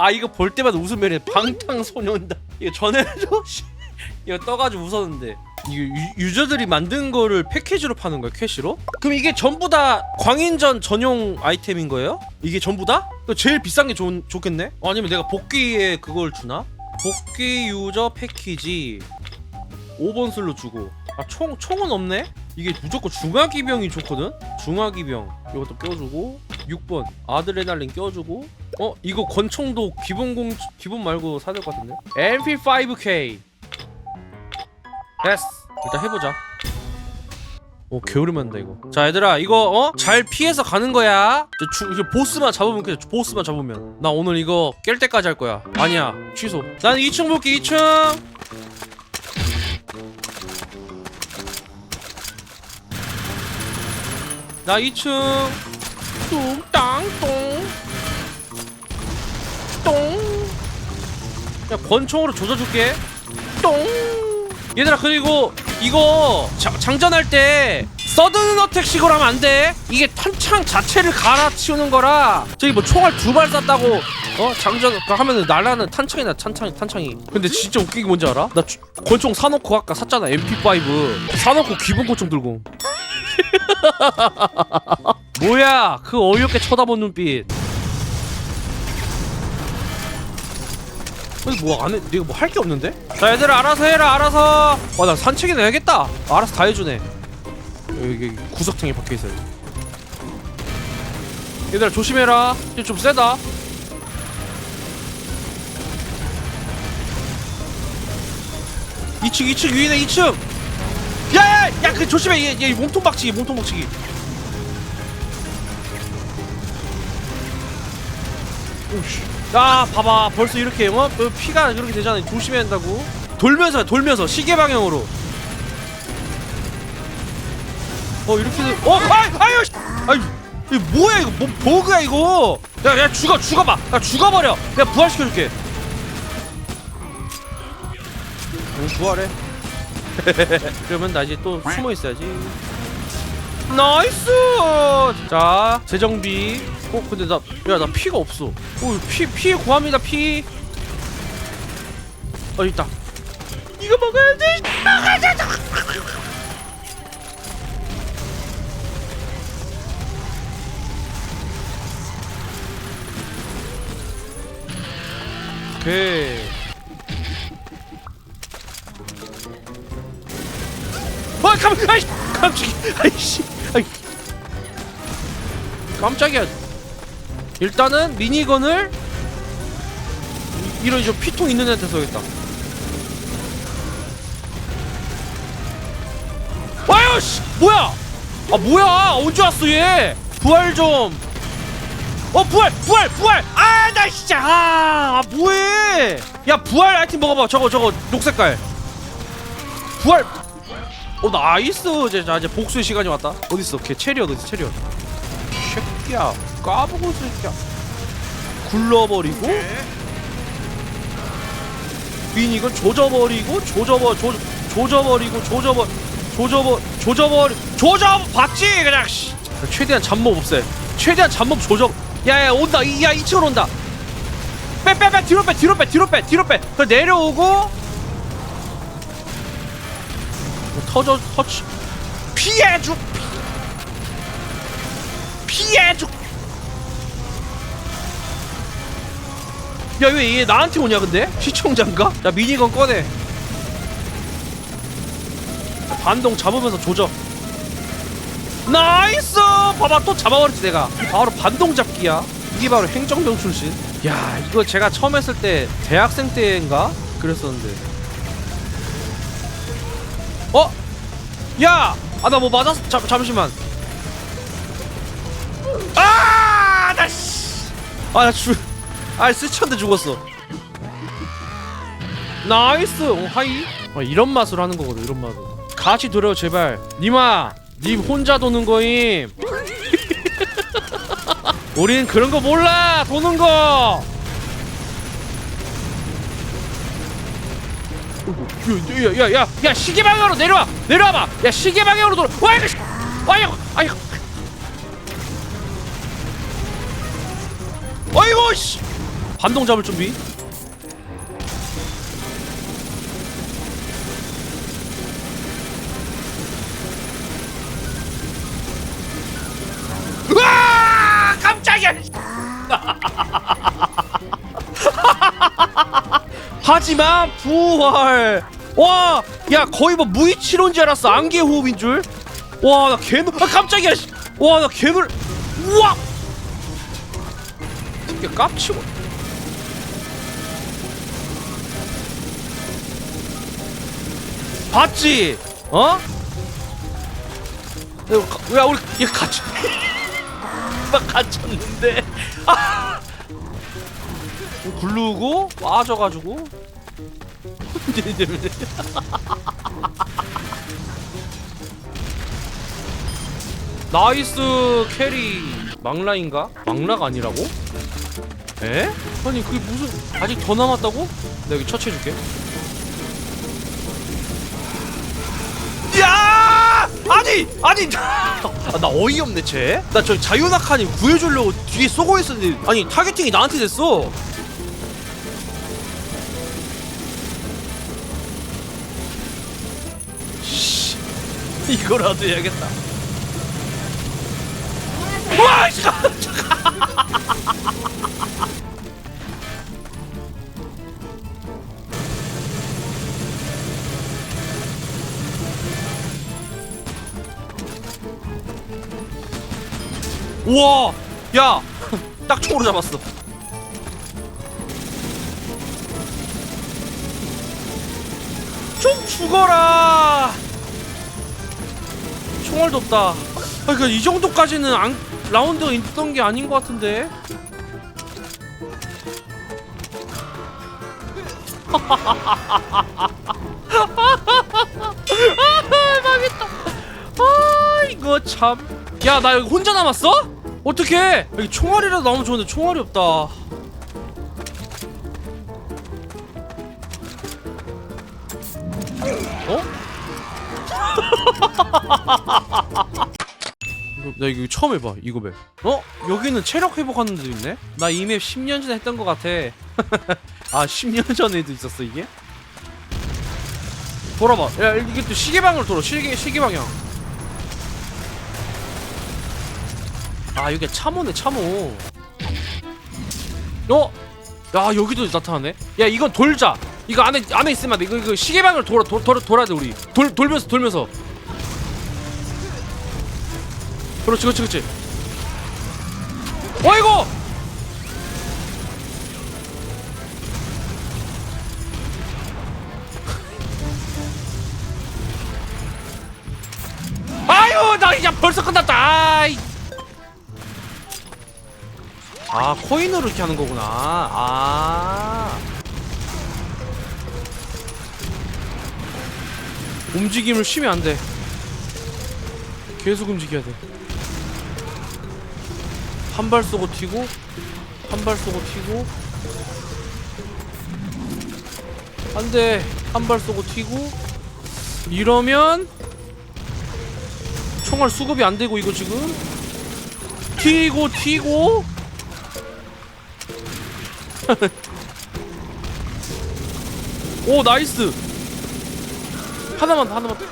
아 이거 볼 때마다 웃음면에 방탄소년단 이거 전에도 씨, 이거 떠가지고 웃었는데 이게 유, 유저들이 만든 거를 패키지로 파는 거야 캐시로? 그럼 이게 전부 다 광인전 전용 아이템인 거예요? 이게 전부 다? 또 제일 비싼 게 좋, 좋겠네? 아니면 내가 복귀에 그걸 주나? 복귀 유저 패키지 5번 슬로 주고 아 총, 총은 없네? 이게 무조건 중화기병이 좋거든? 중화기병 이것도 껴주고 6번 아드레날린 껴주고 어? 이거 권총도 기본 공 기본 말고 사야 될 것 같은데? MP5K 됐어 일단 해보자. 오 게으르만다 이거. 자 얘들아 이거 어? 잘 피해서 가는 거야. 주, 이제 보스만 잡으면 그래 보스만 잡으면. 나 오늘 이거 깰 때까지 할 거야. 아니야 취소. 난 2층 볼게 2층. 나 2층. 뚱땅똥 야 권총으로 조져줄게. 똥. 얘들아 그리고 이거 자, 장전할 때 서든 어택식으로 하면 안 돼. 이게 탄창 자체를 갈아치우는 거라. 저기 뭐 총알 두 발 쐈다고 어 장전 하면은 날라는 탄창이나 탄창이 탄창이. 근데 진짜 웃긴 게 뭔지 알아? 나 주- 권총 사놓고 아까 샀잖아 MP5 사놓고 기본 권총 들고. 뭐야 그 어이없게 쳐다본 눈빛. 근데 뭐 안해. 내가 뭐 할 게 없는데? 자 얘들아 알아서 해라 알아서. 와나 산책이나 해야겠다. 알아서 다 해주네. 여기, 여기 구석탱이 박혀있어요. 얘들아 조심해라. 이거 좀 세다. 이층이층 위에 2층. 야야 야 그 조심해. 얘, 얘 몸통 박치기 몸통 박치기. 오씨 야 봐봐. 벌써 이렇게 어? 어, 피가 이렇게 되잖아 조심해야 한다고. 돌면서 해, 돌면서. 시계 방향으로. 어 이렇게 돼. 어 아이 아유 씨. 아이 이 뭐야 이거? 뭐 버그야 이거? 야 야 죽어 죽어봐. 야 죽어버려. 내가 부활시켜줄게. 응 부활해? 그러면 나 이제 또 숨어 있어야지 나이스! 자 재정비. 어 근데 나 야 나 피가 없어. 어 피 피에 구합니다 피. 어, 있다. 이거 먹어야 돼 깜짝이야. 일단은 미니건을 이- 이런 저 피통 있는 애한테 써야겠다. 와요 씨! 뭐야? 아 뭐야? 언제 왔어 얘? 부활 좀어 부활 부활 부활! 아 나 진짜 아, 아 뭐해? 야 부활 아이템 먹어봐. 저거 저거 녹색깔. 부활! 어 나이스. 이제 자 이제 복수의 시간이 왔다. 어딨어? 걔 체리엇 어디 체리엇 새끼야. 까보고 새끼야. 굴러버리고. 미니건 조져버리고 조져버 조 조져버리고 조져버 조져버 조져버리 조져 봤지 그냥 씨. 최대한 잡몹 없애. 최대한 잡몹 조져. 야야 온다. 이- 야 2층으로 온다. 빼 빼 빼 뒤로 빼 뒤로 빼 뒤로 빼 뒤로 빼. 그 내려오고. 뭐 터져 터치. 피해주 피해주 야왜 얘 나한테 오냐 근데? 시청자인가? 야 미니건 꺼내. 반동 잡으면서 조져. 나이스! 봐봐 또 잡아버렸지 내가. 바로 반동 잡기야. 이게 바로 행정병 출신. 야 이거 제가 처음 했을 때 대학생 때인가? 그랬었는데. 어? 야! 아 나 뭐 맞았어 잠, 잠시만 아! 나 씨! 아 나 죽... 아 스쳤는데 죽었어. 나이스. 어, 하이. 아, 이런 맛으로 하는 거거든 이런 맛으로. 같이 돌아요 제발. 니마 님 혼자 도는 거임. 우린 그런 거 몰라 도는 거. 야야 야 야 야, 시계 방향으로 내려와. 내려와봐. 야 시계 방향으로 돌아. 와 이거 씨. 아이고 반동 잡을 준비. 으아! 깜짝이야. 하지만 부활. 와 야 거의 뭐 무이치로인 줄 알았어. 안개 호흡인 줄와나 개놀 아 깜짝이야. 와나 개놀 우와! 이게 깝치고 봤지 어? 야, 우리 얘 갇혀 막 갇혔는데 아 굴르고 빠져가지고 나이스 캐리 망라인가? 망라가 아니라고? 에? 아니 그게 무슨 아직 더 남았다고? 내가 여기 처치해줄게 아니! 아니! 아, 나 어이없네 쟤? 나 저 자유낙하님 구해주려고 뒤에 쏘고 있었는데 아니 타겟팅이 나한테 됐어 씨, 이거라도 해야겠다 와! 씨, 우와! 야! 딱 총으로 잡았어. 좀 죽어라! 총알도 없다. 아, 그니까 이 정도까지는 안, 라운드가 있던 게 아닌 것 같은데? 망했다. 아, 이거 참. 야, 나 여기 혼자 남았어? 어떡해? 여기 총알이라도 나오면 좋은데 총알이 없다. 어? 이거, 나 이거 처음 해봐 이거 맵 어? 여기는 체력 회복하는 데도 있네? 나 이 맵 10년 전에 했던 것 같아 아 10년 전에도 있었어 이게? 돌아봐 야 이게 또 시계방으로 돌아 시계, 시계방향 아 여기 참호네 참호. 어? 야 여기도 나타나네? 야 이건 돌자. 이거 안에 안에 있으면 안돼. 이거, 이거 시계방을 돌아 돌, 돌, 돌아야 돼 우리. 돌, 돌면서 돌면서. 그렇지 그렇지 그렇지. 어이구 아유 나 이제 벌써 끝났다. 아이. 아 코인으로 이렇게 하는 거구나. 아. 움직임을 쉬면 안돼. 계속 움직여야 돼. 한 발 쏘고 튀고 한 발 쏘고 튀고. 안돼. 한 발 쏘고 튀고. 이러면 총알 수급이 안 되고 이거 지금. 튀고 튀고 오 나이스. 하나만 더, 하나만 더.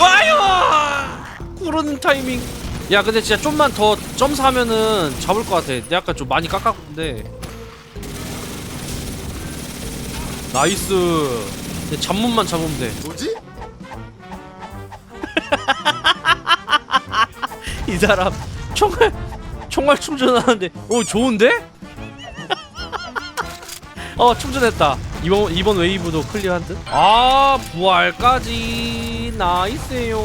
와요! 구르는 타이밍. 야 근데 진짜 좀만 더 점사하면은 잡을 것 같아. 내가 아까 좀 많이 깎았는데. 나이스. 내 잡문만 잡으면 돼. 뭐지? 이 사람. 총알 총알 충전하는데. 오 좋은데? 어 충전했다. 이번 이번 웨이브도 클리어한 듯? 아 부활까지. 나이스요.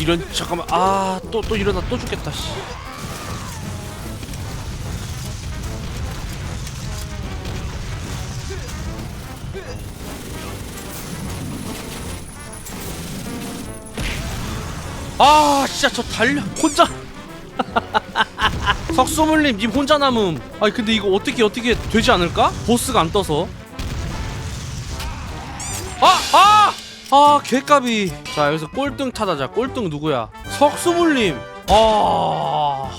이런 잠깐만. 아 또 또 일어나. 또 죽겠다 씨. 아 진짜 저 달려 혼자. 석소물님 님 혼자 남음. 아니 근데 이거 어떻게 어떻게 되지 않을까? 보스가 안 떠서. 아! 아! 아 개까비 자 여기서 꼴등 타다자. 꼴등 누구야? 석수물님. 아